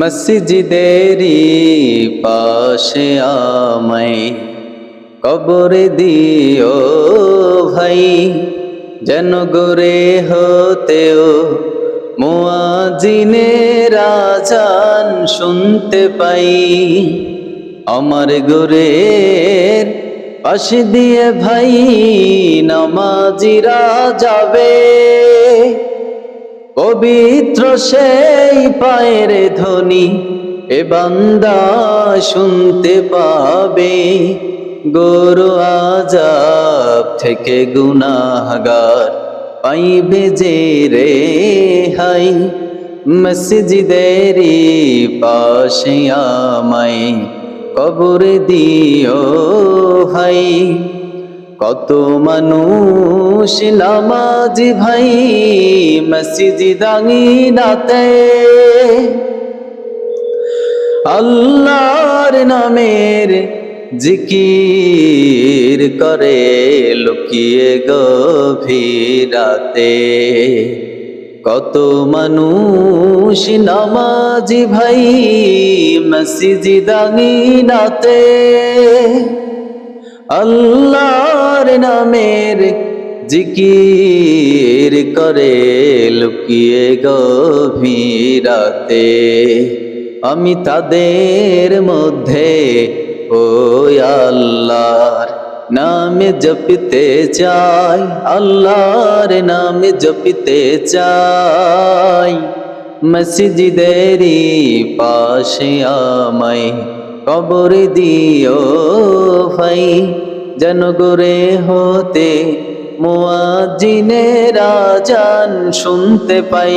মসজিদেরি পাশে আমায় কবর দিও ভাই। যেন গোরে হতেও মুয়াজিনের আজান শুনতে পাই। আমার গোরের পাশে দিয়ে ভাই, নামাজিরা যাবে। পবিত্র সেই পায়ের ধ্বনি এ বান্দা শুনতে পাবে। গরু আজাব থেকে গুনাহগার পাইবে যে রে হাই মসজিদেরি পাশে আমায় কবর দিও ভাই কত মানুষ নামাজি ভাই মসজিদ নাতে। আল্লাহর নামের জিকির করে লুকিয়ে গভীরাতে। কত মানুষ নামাজি ভাই মসজিদ নাতে। আল্লাহর নামের জিকির করে লুকিয়ে গভীরাতে। আমি তাদের মধ্যে, ও আল্লাহর নামে জপিতে চাই, আল্লাহর নামে জপিতে চাই। মসজিদেরি পাশে আমায় কবর দিও ভাই। যেন গোরে হতে মোয়াজিনেরা জান শুনতে পাই।